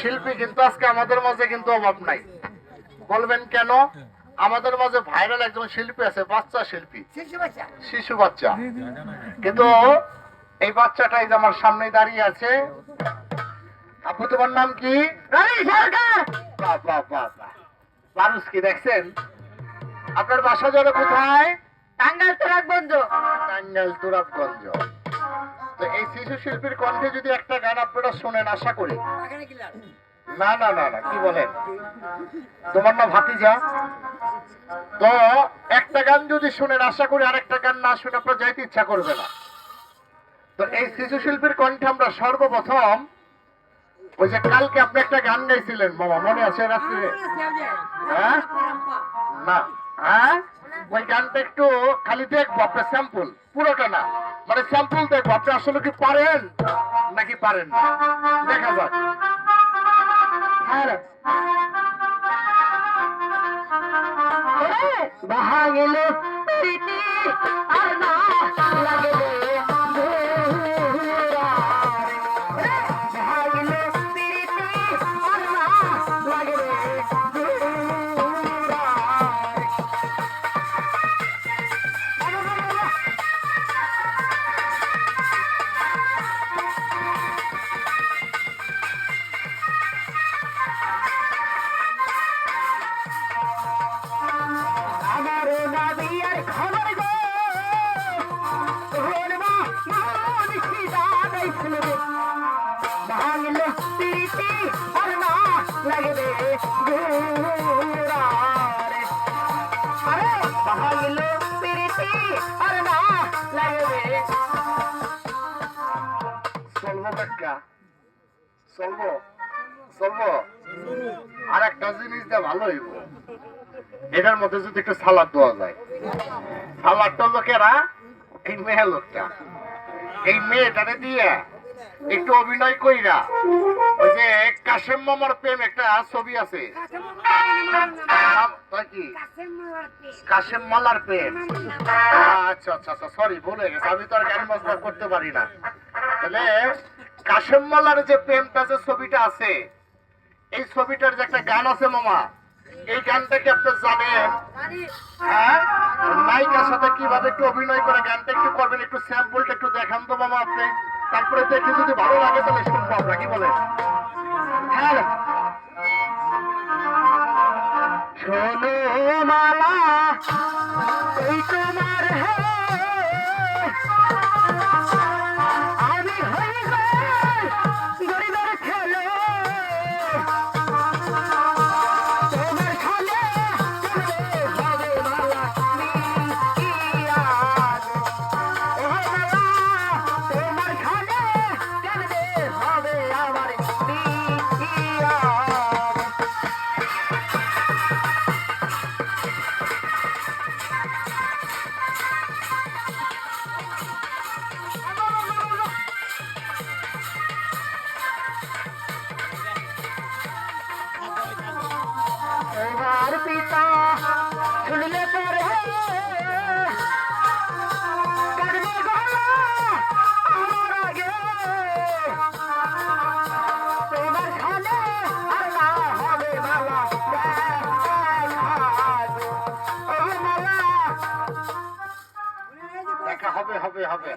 শিল্পী কিন্তু আজকে আমাদের মাঝে কিন্তু অভাব নাই। বলবেন কেন? আমাদের মাঝে ভাইরাল একজন শিল্পী আছে বাচ্চা শিল্পী। শিশু বাচ্চা। কিন্তু এই বাচ্চাটাই যে আমার সামনে দাঁড়িয়ে আছে। আপু তোমার নাম কি? মানুষ কি দেখছেন? আপনার বাসা যাবে কোথায়? টাঙ্গাল তোরাকগঞ্জ টাঙ্গাইল তুরাবগঞ্জ তো এই শিশু শিল্পীর কণ্ঠে যদি একটা গান আপনারা শোনেন আশা করি। না না না না কি বলেন? তোমার না ভাতিজা? তো একটা গান যদি শুনেন আশা করি আরেকটা গান না শুনে আপনার যাইতে ইচ্ছা করবে না। তো এই শিশু শিল্পীর কণ্ঠে আমরা সর্বপ্রথম ওই যে কালকে আপনি একটা গান গাইছিলেন মামা মনে আছে রাত্রে হ্যাঁ? না। হ্যাঁ? ওই গানটা একটু খালি দেখব আপনার স্যাম্পল পুরোটা না। মানে স্যাম্পল দেখব আপনি আসলে কি পারেন? নাকি পারেন না? দেখা যাক। হ্যাঁ। প্রীতি আর না ভাঙল আর একটা জিনিস দিয়ে ভালো হইব। এটার মধ্যে যদি একটু সালাদ দেওয়া যায়। সালাদটা লোকেরা এই মেয়ে লোকটা। এই মেয়েটারে দিয়ে একটু অভিনয় কইরা ওই যে কাশেম মামার প্রেম একটা ছবি আছে। কাশেম মালার প্রেম। আচ্ছা আচ্ছা আচ্ছা সরি ভুলে গেছে। আমি তো আর গান বাজনা করতে পারি না। তাহলে কাশেম মালার যে প্রেমটা, যে ছবিটা আছে, এই ছবিটার যে একটা গান আছে মামা, এই গানটা কি আপনি জানেন? হ্যাঁ? নায়িকার সাথে কীভাবে একটু অভিনয় করে গানটা একটু করবেন, একটু স্যাম্পলটা একটু দেখান তো মামা আপনি। তারপরে দেখে যদি ভালো লাগে তাহলে শুনব আমরা কি বলে? হ্যাঁ। মালা তোমার হে ও মালা দেখা হবে হবে হবে।